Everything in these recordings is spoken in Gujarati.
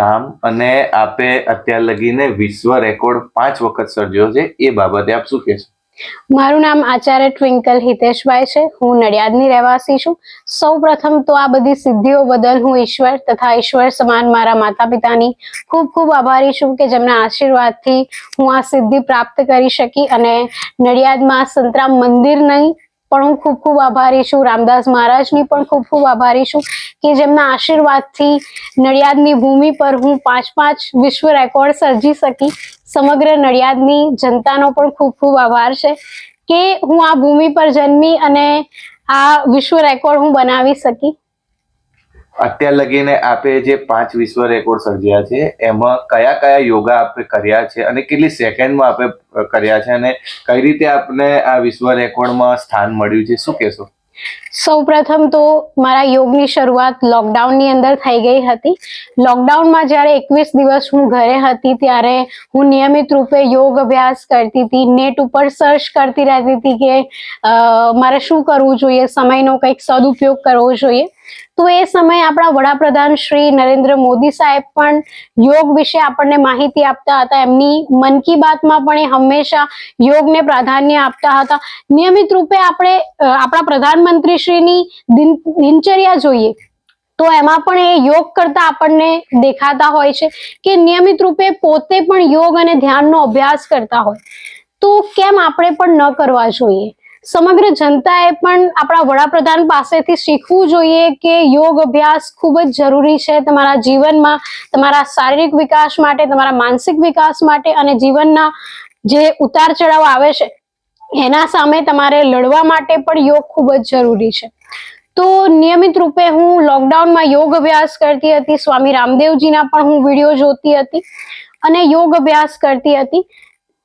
નામ અને આપે અત્યાર લગીને વિશ્વ રેકોર્ડ પાંચ વખત સર્જ્યો છે, એ બાબતે આપ શું કહેશો? મારું નામ આચાર્ય ટ્વિંકલ હિતેશભાઈ છે. હું નડિયાદની રહેવાસી છું. સૌ પ્રથમ તો આ બધી સિદ્ધિઓ બદલ હું ઈશ્વર તથા ઈશ્વર સમાન મારા માતા પિતાની ખૂબ ખૂબ આભારી છું કે જેમના આશીર્વાદથી હું આ સિદ્ધિ પ્રાપ્ત કરી શકી અને નડિયાદમાં સંતરામ મંદિર નહીં પણ હું ખૂબ ખૂબ આભારી છું. રામદાસ મહારાજની પણ ખૂબ ખૂબ આભારી છું કે જેમના આશીર્વાદથી નડિયાદની ભૂમિ પર હું પાંચ પાંચ વિશ્વ રેકોર્ડ સર્જી શકી. સમગ્ર નડિયાદની જનતાનો પણ ખૂબ ખૂબ આભાર છે કે હું આ ભૂમિ પર જન્મી અને આ વિશ્વ રેકોર્ડ હું બનાવી શકી. અત્યાર લગીને આપે જે પાંચ વિશ્વ રેકોર્ડ સર્જ્યા છે, એમાં કયા કયા યોગા આપે કર્યા છે અને કેટલી સેકન્ડમાં આપે કર્યા છે અને કઈ રીતે આપને આ વિશ્વ રેકોર્ડમાં સ્થાન મળ્યું છે, શું કહેશો? સૌપ્રથમ તો મારા યોગની શરૂઆત લોકડાઉનની અંદર થઈ ગઈ હતી. લોકડાઉનમાં જ્યારે એકવીસ દિવસ હું ઘરે હતી ત્યારે હું નિયમિત રૂપે યોગ અભ્યાસ કરતી હતી, નેટ ઉપર સર્ચ કરતી રહેતી હતી કે મારે શું કરવું જોઈએ, સમયનો કંઈક સદુપયોગ કરવો જોઈએ. તો એ સમયે આપણા વડાપ્રધાન શ્રી નરેન્દ્ર મોદી સાહેબ પણ યોગ વિશે આપણને માહિતી આપતા હતા. એમની મન કી બાતમાં પણ એ હંમેશા યોગને પ્રાધાન્ય આપતા હતા. નિયમિત રૂપે આપણે આપણા પ્રધાનમંત્રી શ્રીની દિન, દિનચર્યા જોઈએ તો એમાં પણ એ યોગ કરતા આપણને દેખાતા હોય છે કે નિયમિત રૂપે પોતે પણ યોગ અને ધ્યાનનો અભ્યાસ કરતા હોય. તો કેમ આપણે પણ ન કરવા જોઈએ? સમગ્ર જનતાએ પણ આપણા વડાપ્રધાન પાસેથી શીખવું જોઈએ કે યોગ અભ્યાસ ખૂબ જ જરૂરી છે તમારા જીવનમાં, તમારા શારીરિક વિકાસ માટે, તમારા માનસિક વિકાસ માટે અને જીવનના જે ઉતાર ચઢાવ આવે છે, એના સામે તમારે લડવા માટે પણ યોગ ખૂબ જ જરૂરી છે. તો નિયમિત રૂપે હું લોકડાઉનમાં યોગ અભ્યાસ કરતી હતી, સ્વામી રામદેવજીના પણ હું વીડિયો જોતી હતી અને યોગ અભ્યાસ કરતી હતી.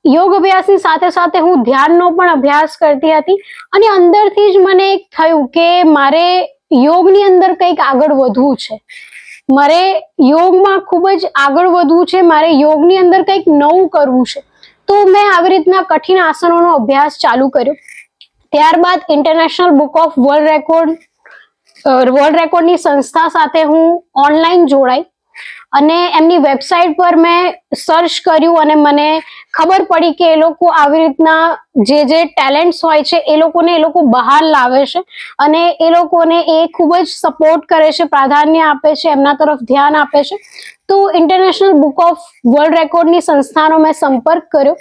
યોગ અભ્યાસની સાથે સાથે હું ધ્યાનનો પણ અભ્યાસ કરતી હતી અને અંદરથી જ મને એક થયું કે મારે યોગની અંદર કંઈક આગળ વધવું છે. મારે યોગમાં ખૂબ જ આગળ વધવું છે, મારે યોગની અંદર કંઈક નવું કરવું છે. તો મેં આવી રીતના કઠિન આસનોનો અભ્યાસ ચાલુ કર્યો. ત્યારબાદ international book of world record world રેકોર્ડની સંસ્થા સાથે હું ઓનલાઈન જોડાઈ. અને એમની વેબસાઇટ પર મેં સર્ચ કર્યું અને મને ખબર પડી કે એ લોકો આવી રીતના જે જે ટેલેન્ટ્સ હોય છે, એ લોકોને એ લોકો બહાર લાવે છે અને એ લોકોને એ ખૂબ જ સપોર્ટ કરે છે, પ્રાધાન્ય આપે છે, એમના તરફ ધ્યાન આપે છે. તો ઇન્ટરનેશનલ બુક ઓફ વર્લ્ડ રેકોર્ડની સંસ્થાનો મેં સંપર્ક કર્યો.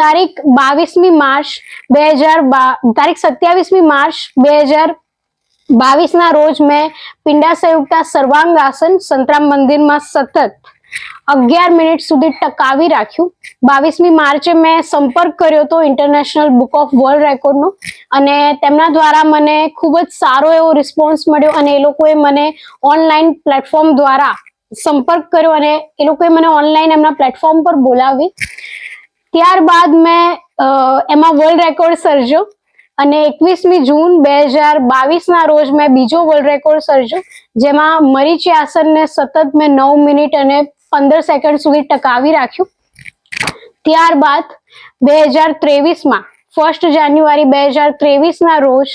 તારીખ બાવીસમી માર્ચ બે હજાર બા, તારીખ સત્યાવીસમી માર્ચ બે હજાર બાવીસના રોજ મેં પિંડા સંયુક્તા સર્વાંગ આસન સંતરામ મંદિરમાં સતત અગિયાર મિનિટ સુધી ટકાવી રાખ્યું. બાવીસમી માર્ચે મેં સંપર્ક કર્યો હતો ઇન્ટરનેશનલ બુક ઓફ વર્લ્ડ રેકોર્ડનો અને તેમના દ્વારા મને ખૂબ જ સારો એવો રિસ્પોન્સ મળ્યો અને એ લોકોએ મને ઓનલાઈન પ્લેટફોર્મ દ્વારા સંપર્ક કર્યો અને એ લોકોએ મને ઓનલાઈન એમના પ્લેટફોર્મ પર બોલાવી. ત્યારબાદ મેં એમાં વર્લ્ડ રેકોર્ડ સર્જ્યો. અને એકવીસમી જૂન બે હજાર બાવીસના રોજ મેં બીજો વર્લ્ડ રેકોર્ડ સર્જ્યો, જેમાં મરીચી આસનને સતત મેં નવ મિનિટ અને પંદર સેકન્ડ સુધી ટકાવી રાખ્યું. ત્યારબાદ બે હજાર ત્રેવીસમાં ફર્સ્ટ જાન્યુઆરી બે હજાર ત્રેવીસના રોજ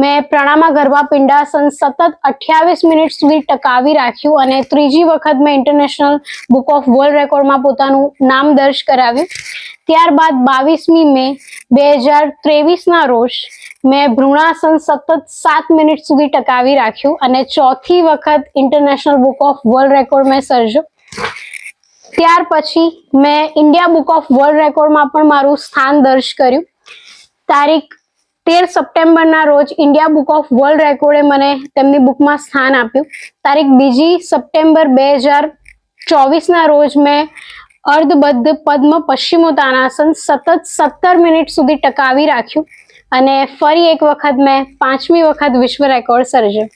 મેં પ્રણામા ગરબા પિંડાસન સતત અઠ્યાવીસ મિનિટ સુધી ટકાવી રાખ્યું અને ત્રીજી વખત મેં ઇન્ટરનેશનલ બુક ઓફ વર્લ્ડ રેકોર્ડમાં પોતાનું નામ દર્જ કરાવ્યું. ત્યારબાદ બાવીસમી મે બે હજાર ત્રેવીસના રોજ મેં ભ્રૂણાસન સતત સાત મિનિટ સુધી ટકાવી રાખ્યું અને ચોથી વખત international book of world record મેં સર્જ્યો. ત્યાર પછી મેં ઇન્ડિયા બુક ઓફ વર્લ્ડ રેકોર્ડમાં પણ મારું સ્થાન દર્જ કર્યું. તારીખ તેર સપ્ટેમ્બરના રોજ ઇન્ડિયા બુક ઓફ વર્લ્ડ રેકોર્ડે મને તેમની બુકમાં સ્થાન આપ્યું. તારીખ બીજી સપ્ટેમ્બર બે હજાર ચોવીસના રોજ મેં અર્ધબદ્ધ પદ્મ પશ્ચિમોત્તાનાસન સતત સત્તર મિનિટ સુધી ટકાવી રાખ્યું અને ફરી એક વખત મેં પાંચમી વખત વિશ્વ રેકોર્ડ સર્જ્યો.